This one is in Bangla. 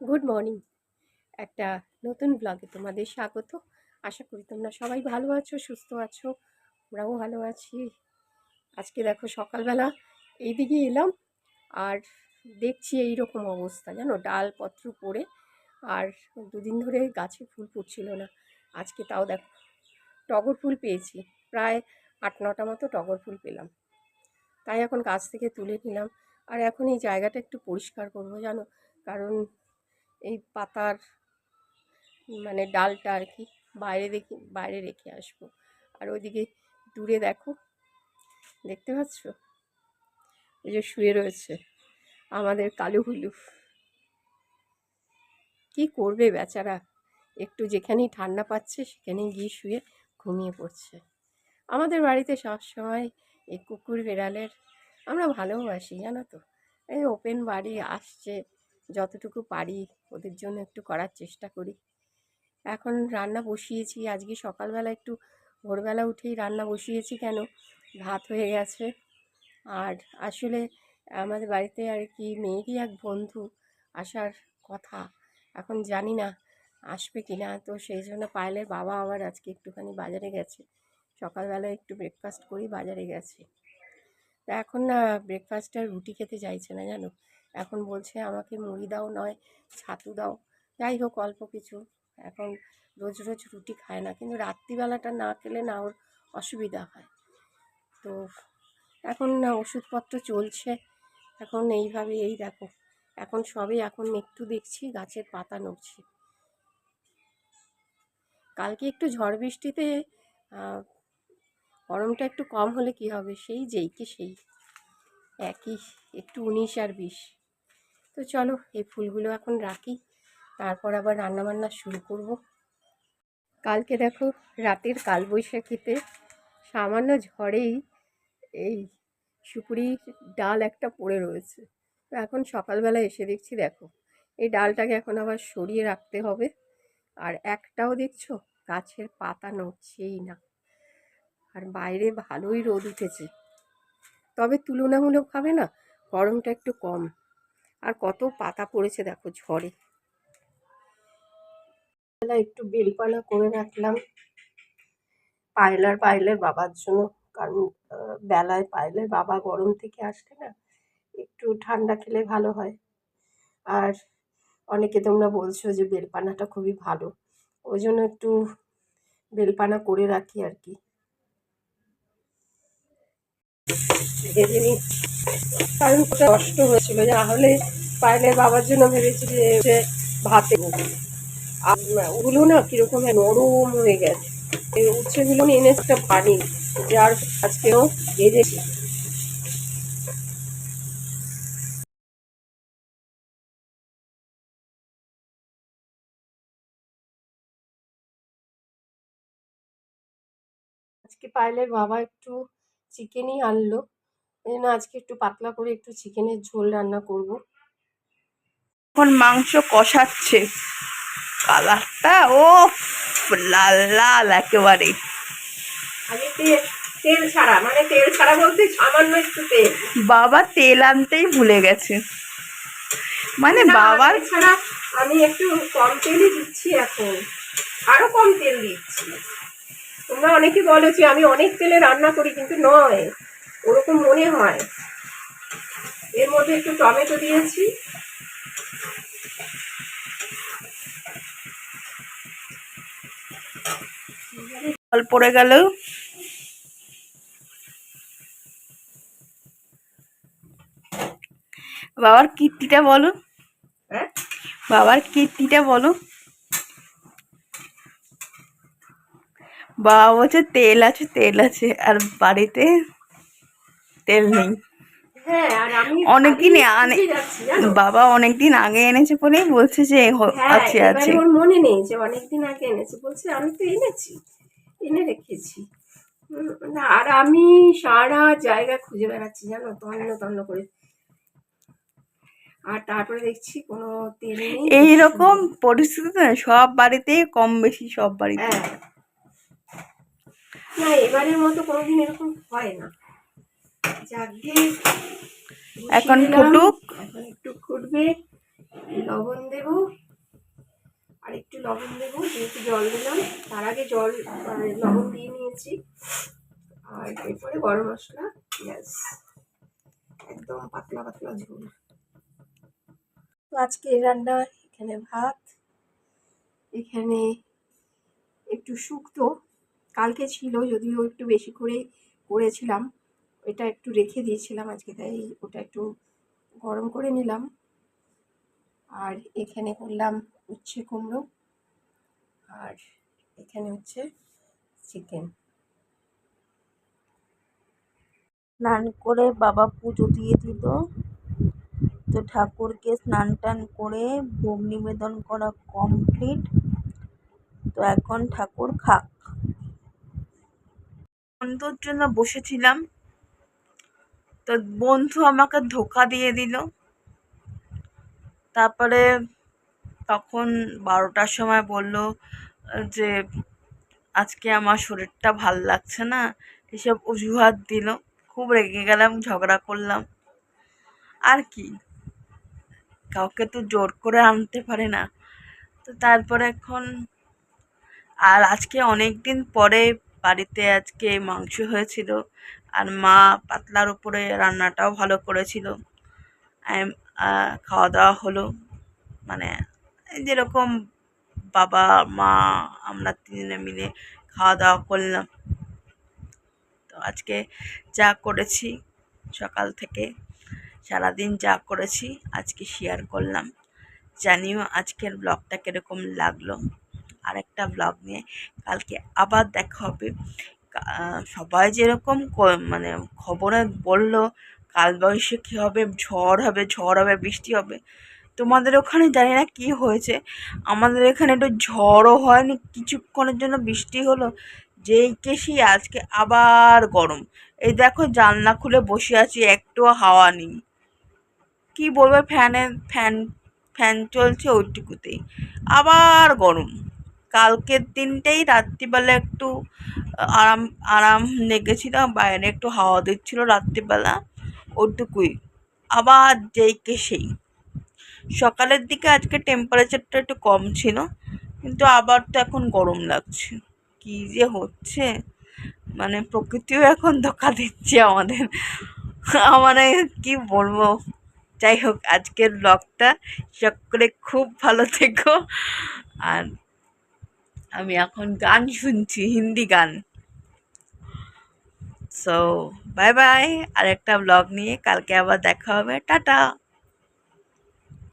গুড মর্নিং একটা নতুন ব্লগে তোমাদের স্বাগত। আশা করি তোমরা সবাই ভালো আছো, সুস্থ আছো, আমরাও ভালো আছি। আজকে দেখো সকালবেলা এইদিকে এলাম আর দেখছি এই রকম অবস্থা, জানো? ডালপত্র পড়ে আর দুদিন ধরে গাছে ফুল ফুটছিল না। আজকে তাও দেখো, টগর ফুল পেয়েছি। প্রায় আট, নটা মতো টগর ফুল পেলাম। তাই এখন গাছ থেকে তুলে নিলাম। আর এখন এই জায়গাটা একটু পরিষ্কার করব, জানো? কারণ এই পাতার মানে ডালটা আর কি বাইরে দেখি, বাইরে রেখে আসব। আর ওইদিকে দূরে দেখো, দেখতে পাচ্ছ? ওই যে শুয়ে রয়েছে আমাদের কালু হুলু কি করবে বেচারা? একটু যেখানেই ঠান্ডা পাচ্ছে সেখানেই গিয়ে শুয়ে ঘুমিয়ে পড়ছে। আমাদের বাড়িতে সবসময় এই কুকুর বেড়ালের আমরা ভালোবাসি, জানো তো? এই ওপেন বাড়ি আসছে যতটুকু পারি ওদের জন্য একটু করার চেষ্টা করি। এখন রান্না বসিয়েছি, আজকে সকালবেলা একটু ভোরবেলা উঠেই রান্না বসিয়েছি কেন? ভাত হয়ে গেছে। আর আসলে আমাদের বাড়িতে আর কি মেয়েরই এক বন্ধু, আসার কথা। এখন জানি না আসবে কি না, তো সেই জন্য পায়েলের বাবা আবার আজকে একটুখানি বাজারে গেছে। সকালবেলা একটু ব্রেকফাস্ট করি, বাজারে গেছে। তা এখন না ব্রেকফাস্টে রুটি খেতে চাইছে না, জানো? এখন বলছে আমাকে মুড়ি দাও নয়, ছাতু দাও। যাই হোক, অল্প কিছু। এখন রোজ রোজ রুটি খায় না, কিন্তু রাত্রিবেলাটা না খেলে না ওর অসুবিধা হয়। তো এখন না, ওষুধপত্র চলছে। এখন এইভাবে, এই দেখো। এখন সবে এখন একটু দেখছি, গাছের পাতা নড়ছে। কালকে একটু ঝড় বৃষ্টিতে গরমটা একটু কম হলে কি হবে? সেই যেই কি সেই। একই, একটু উনিশ আর বিশ। তো চলো এই ফুলগুলো এখন রাখি। তারপর আবার রান্নাবান্না শুরু করব। কালকে দেখো রাতের কালবৈশাখীতে সামান্য ঝড়েই এই সুপুরির ডাল একটা পড়ে রয়েছে। তো এখন সকালবেলা এসে দেখছি দেখো, এই ডালটাকে এখন আবার সরিয়ে রাখতে হবে। আর একটাও দেখছ, গাছের পাতা নড়ছেই না। আর বাইরে ভালোই রোদ উঠেছে। তবে তুলনামূলকভাবে না, গরমটা একটু কম। আর কত পাতা পড়েছে দেখো ঝড়ে। একটু বেলপানা করে রাখলাম। পায়লার, পায়লের বাবার জন্য, কারণ বেলায় পায়লের বাবা গরম থেকে আসলে না, একটু ঠান্ডা খেলে ভালো হয়। আর অনেকে তোমরা বলছো যে বেলপানাটা খুবই ভালো, ওই জন্য একটু বেলপানা করে রাখি আর কি। নিই কারণ হয়েছিল। তাহলে পায়েলের বাবার জন্য ভেবেছি যে ভাতে আর ওগুলো না কীরকম নরম হয়ে গেছে। এই উচ্ছেগুলো এনে একটা পানি যার আজকেও ভেজেছি। আজকে পায়েলের বাবা একটু চিকেনই আনলো। এই জন্য আজকে একটু পাতলা করে একটু চিকেনের ঝোল রান্না করব। এখন মাংস কষাচ্ছে। কালারটা ও লাল লাল একেবারে আমি তেল তেল ছাড়া মানে তেল ছাড়া বলতে সামান্য একটু তেল। বাবা তেল আনতেই ভুলে গেছে। মানে না, বাবার ছাড়া আমি একটু কম তেলই দিচ্ছি এখন। আরও কম তেল দিচ্ছি। তোমরা অনেকে বলো যে আমি অনেক তেলে রান্না করি কিন্তু নয়। ওরকম মনে হয়। এর মধ্যে একটু টমেটো দিয়েছি। জল পড়ে গেল। বাবার কীর্তিটা বলো। হ্যাঁ? বাবার কীর্তিটা বলো। বাবা বলছে তেল আছে তেল আছে। আর বাড়িতে তেল নেই হ্যাঁ আর আমি অনেকদিন? বাবা অনেকদিন আগে এনেছে বলেই বলছে যে হ্যাঁ আছে আছে। ওর মনে নেই যে অনেকদিন আগে এনেছে। বলছে আমি তো এনেছি এনে রেখেছি। না, আর আমি সারা জায়গা খুঁজে বেড়াচ্ছি জানো? তন্ন তন্ন করে। আর তারপরে দেখছি কোনো তেল নেই এইরকম পরিস্থিতিতে না সব বাড়িতে কম বেশি সব বাড়িতে। হ্যাঁ। না এবারের মতো কোনোদিন এরকম হয় না। এখন ফুটুক। এখন একটু ফুটবে। লবণ দেব। আর একটু লবণ দেব যেহেতু জল দিলাম। তার আগে জল লবণ দিয়ে নিয়েছি। আর এরপরে গরম মশলা ব্যাস। একদম পাতলা পাতলা ঝোল। তো আজকে রান্না এখানে ভাত। এখানে একটু শুক্তো। কালকে ছিল যদিও একটু বেশি করে করেছিলাম। ওটা একটু রেখে দিয়েছিলাম আজকে, তাই ওটা একটু গরম করে নিলাম। আর এখানে করলাম উচ্ছে কুমড়ো আর এখানে হচ্ছে চিকেন। স্নান করে বাবা পুজো দিয়ে দিল। তো ঠাকুরকে স্নান টান করে ভোগ নিবেদন করা কমপ্লিট। তো এখন ঠাকুর খাক। বন্ধুর জন্য বসেছিলাম। তো বন্ধু আমাকে ধোকা দিয়ে দিল। তারপরে তখন বারোটার সময় বলল, যে আজকে আমার শরীরটা ভালো লাগছে না, এসব অজুহাত দিল। খুব রেগে গেলাম, ঝগড়া করলাম। আর কি? কাউকে তো জোর করে আনতে পারে না। তো তারপরে এখন আর আজকে অনেক দিন পরে বাড়িতে আজকে মাংস হয়েছিল। আর মা পাতলার উপরে রান্নাটাও ভালো করেছিল। খাওয়া দাওয়া হলো। মানে যেরকম বাবা, মা, আমরা তিনজনে মিলে খাওয়া দাওয়া করলাম। তো আজকে যা করেছি, সকাল থেকে সারাদিন যা করেছি, আজকে শেয়ার করলাম। জানিও আজকের ব্লগটা কীরকম লাগল। আরেকটা ব্লগ নিয়ে কালকে আবার দেখা হবে। সবাই যেরকম ক- মানে খবরে বলল কালবৈশাখী হবে, ঝড় হবে ঝড় হবে, বৃষ্টি হবে। তোমাদের ওখানে জানি না কী হয়েছে। আমাদের এখানে একটু ঝড়ও হয়নি, কিছুক্ষণের জন্য বৃষ্টি হলো। যেই কেসি আজকে আবার গরম। এই দেখো, জানলা খুলে বসে আছি, একটুও হাওয়া নেই। কি বলবে ফ্যানে, ফ্যান ফ্যান চলছে ওইটুকুতেই। আবার গরম। কালকের দিনটাই রাত্রিবেলা একটু আরাম আরাম লেগেছিল, বাইরে একটু হাওয়া দিচ্ছিল রাত্রিবেলা, ওটুকুই। আবার যেই কে সেই। সকালের দিকে আজকে টেম্পারেচারটা একটু কম ছিল, কিন্তু আবার তো এখন গরম লাগছে। কী যে হচ্ছে? মানে প্রকৃতিও এখন ধোকা দিচ্ছে আমাদের। মানে কি বলব? যাই হোক, আজকের ব্লগটা সকলে খুব ভালো থেকো। আর আমি এখন গান শুনছি, হিন্দি গান। সো বাই বাই আর একটা ব্লগ নিয়ে কালকে আবার দেখা হবে। টাটা।